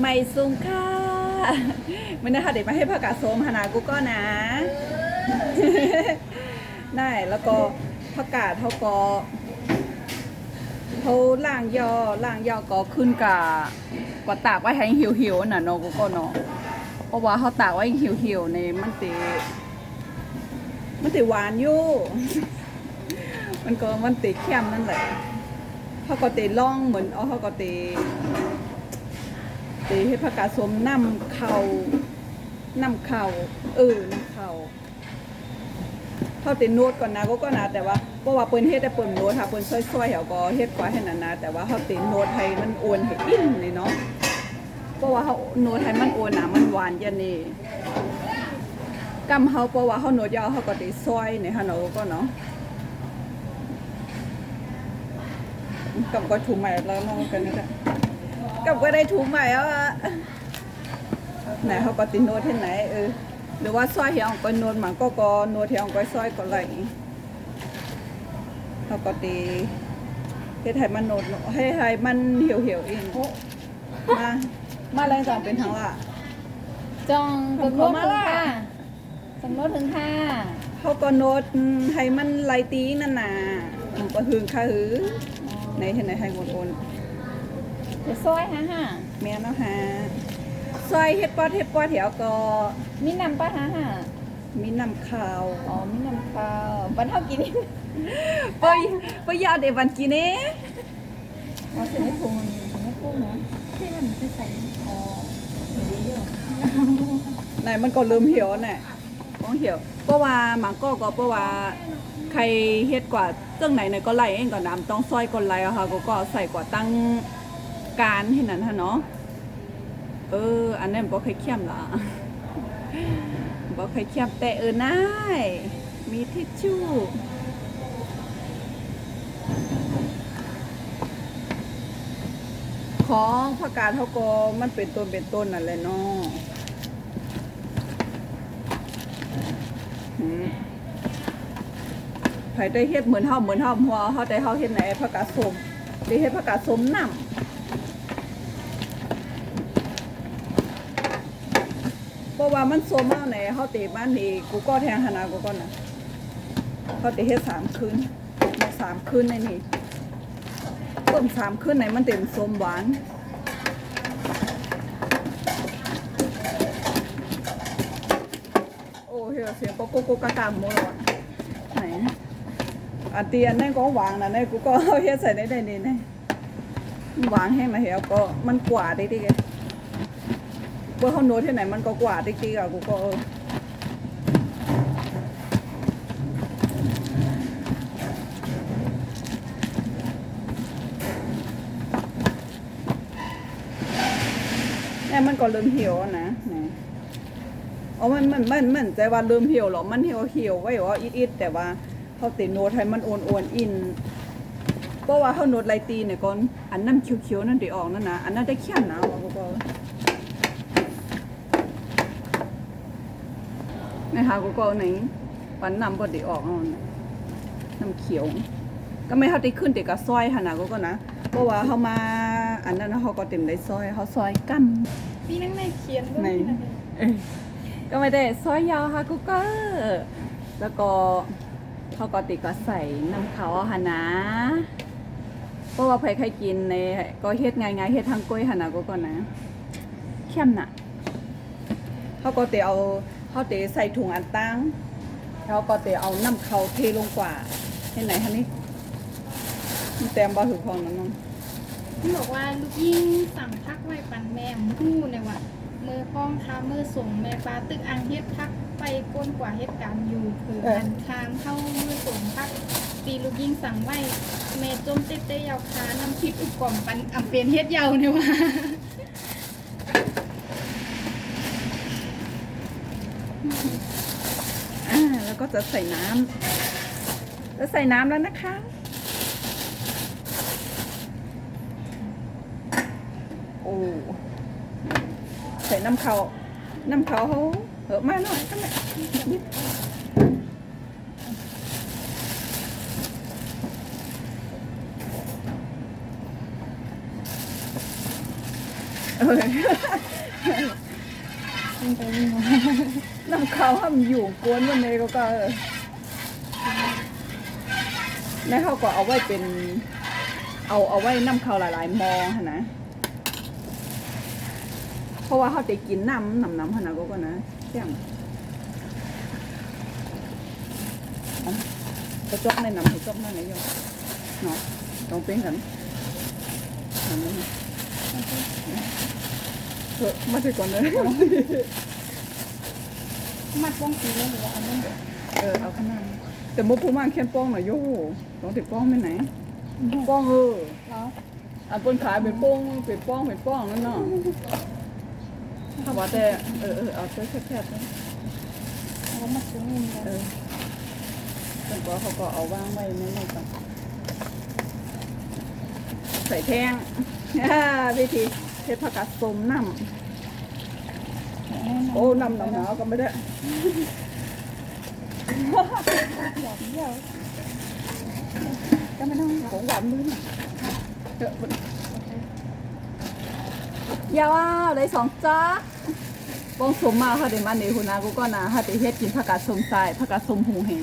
ไม่ซุงค่ะมันนะคะเด็กมาให้ผักกาดส้มหานากูก็นะได้แล้วก็ผักกาดเขาก็เขาล่างยอล่างยอก็ขึ้นกะกว่าตากไว้ให้เหี่ยวๆน่ะเนาะกูก็เนาะเพราะว่าเขาตากไว้เหี่ยวๆในมันติมันติหวานอยู่มันก็มันติเข้มนั่นแหละเขาก็ติล่องเหมือนเอเขาก็ติ ติให้ผักกาดสมน้ำเข่าน้ำเข่าเออน้ำเข่าเขาตินวดก่อนนะก็ก็นะแต่ว่าเพราะว่าเปิ้นเฮ็ดแต่เปิ้นนวดค่ะเปิ้นซอยๆเขาก็เฮ็ดกว่าให้นั่นนะแต่ว่าเขาตินวดให้มันโอนให้อิ่มนี่เนาะเพราะว่าเขานวดให้มันโอนน่ะมันหวานจังนี่กำเขาเพราะว่าเขานวดยาวเขาก็ติซอยนี่ค่ะเนาะก็เนาะกำก็ถูกใหม่แล้วเนาะกันนี่แหละ กำก็ได้ถูกใหม่แล้วอะไหนเขาก็ตินวดที่ไหนเออหรือว่าซอยเหี่ยวก็นวดหมันก็ก็นวดเหี่ยวก็ซอยก็ไหลเขาก็ตีเฮ็ดให้มันนวดให้ให้มันเหี่ยวเหี่ยวๆเองมามาแรงจังเป็นทางละจองผมสำรวจขอมาถึงล่ะค่ะสำรวจถึงค่ะเขาก็นวดให้มันไหลตีนั่นน่ะมันก็หึงค่ะหือในเห็นไหนให้วน เดี๋ยวซอยฮะฮะๆแม่เนาะฮะซอยเฮ็ดปอดเฮ็ดปอดเหี่ยวก็มีน้ำปะฮะฮะมีน้ำขาวอ๋อมีน้ำข้าวบันเท่ากินนี่ไปไปยาเดวันกินเน่อ๋อใส่ในถุงมันใส่ในถุงนะที่มันจะใส่อ๋อเดี๋ยวเยอะไหนมันก็เริ่มเหี่ยวน่ะของเหี่ยวเพราะว่าหมังก็ก็เพราะว่าใครเฮ็ดกว่าเจ้งไหนไหนก็ไล่เองก็น้ำต้องซอยก่อนไล่อะค่ะก็ก็ใส่กว่าตั้ง การให้นั้นฮะเนาะเออ อันนั้นบ่เคยเคี่ยมละบ่เคยเคี่ยมแต่เออนายมีทิชชู่ของผักกาดเฮาก็มันเป็นต้นเป็นต้นนั่นแหละเนาะอืมไผได้เฮ็ดเหมือนเฮาเหมือนเฮาหัวเฮาได้เฮาเฮ็ดไหนผักกาดส้มได้เฮ็ดผักกาดส้มน้ำเพ ราะว่ามันส้มเฮาไหนเฮาเตะบ้านนี่กูก็แทงหนากูก็นะเฮาเตะเฮ็ดสามคืนสามคืนในนี่ต้มสามคืนไหนมันเต็มส้มหวานโอ้เฮียเสียงก็กุ๊กกุ๊กกะกามหมดแล้วไหนอันเตียนนั่นก็วางนะนี่กูก็เอาเฮ็ดใส่ในได้นี่นี่วางให้มาเหี่ยวก็มันกว่าดิดิแก เมื่อเขาโน้ตที่ไหนมันก็กว่าดิดิอะกูก็เออนี่ยมันก็เริ่มเหี่ยวอะนะไหนอ๋อ มันมันมันมันใจว่าลืมเหี่ยวหรอ มันเหี่ยวเหี่ยวไว้ว่าอิดอิดแต่ว่าเขาติโนตให้มันโอนโอนอินเพราะว่าเขาโนตไลตีเนี่ยก่อนอันน้ำเขียวๆนั่นได้ออกนั่นนะ อันนั้นได้เขียนนะว่าบ่ บ่นะคะกูก็ไหนปันน้ำบ่ได้ออกเอาน่ะน้ำเขียว ก็ไม่เขาได้ขึ้นแต่กับซอยหั่นน่ะกูก็นะเพราะว่าเขามาอันนั้นนะเขาก็เต็มได้ซอยเขาซอยกั้มมีนั่งในเขียนด้วยในเอ้ยก็ไม่ได้ซอยยาวค่ะกุ๊กเกอร์แล้วก็เขาก็ติก็ใส่น้ำเขาหานะเพราะว่าใครใครกินในก็เฮ็ดง่ายๆเฮ็ดทางกล้วยหานะก็ก่อนนะเข้มน่ะเขาก็เตเอา เขาเตใส่ถุงอันตั้งแล้วก็เตเอาน้ำเขาเทลงกว่าเห็นไหนคะนี่มันแต้มบ่ถูกพองนั้นน้องที่บอกว่าลูกยิ่งสั่งพักไว้ปันแม่หู้ในว่ามือพ้องค้ามือส่งแม่ปลาตึกอังเฮ็ดพักไปก้นกว่าเหตุการอยู่คืออันทางเข้ามือส่งพักตีลูกยิ่งสั่งไว้แม่จมเต้เต้ยาวคาน้ำพริกอุกกล่อมปันอำเปลี่ยนเฮ็ดยาวเนี่ยว่า อ่า แล้วก็จะใส่น้ำแล้วใส่น้ำแล้วนะคะ โอ้ใส่น้ำเขาน้ำเขาเขาเหอะมาหน่อยก็ไม่นิดเอเออ วิ่งไปวิ่งมาน้ำเขาห้ามอยู่กวนวันนี้ก็ก็แล้วเขาก็เอาไว้เป็น เอาเอาไว้น้ำเขาหลายๆมองหนะเพราะว่าเขาจะกินน้ำน้ำน้ำขนาดก็ก็นะเสี่ยงเอาไปจกในน้ำไปจกในไหนยงเนาะต้องเป็นกันอันนี้นะ เออมาถึงก่อนเลยมัดป้องสีเลยหรือว่าอันนั้นเดี๋ยวเออเอาขนาดนั้นแต่มุกผู้มากแค่ป้องหน่อยโย่ต้องติดป้องไปไหนป้องเออแล้วอันบนขายเป็นป้องเป็นป้องเป็นป้องนั่นเนาะถ้าว่าแต่เออเออเอาแค่แคบๆนะแล้วมัดซุ้มนี่เอเลยอแต่ว่าเขาก็เอาว่างไว้ไม่ไม่ก่อนใส่แท่งอ่าวิธี เทศผักกาดส้มน้ำโอ้น้ำน้ำหนาวก็ไม่ได้หยอกเดียวก็ไม่ต้องของหวานมือน่ะเออยาวาได้สองจ้าบองสมมาค่ะเดี๋ยวมาเดี๋ยวคุณนากูก็นาค่ะเดี๋ยวเฮ็ดกินผักกาดสมทรายผักกาดสมหูเหง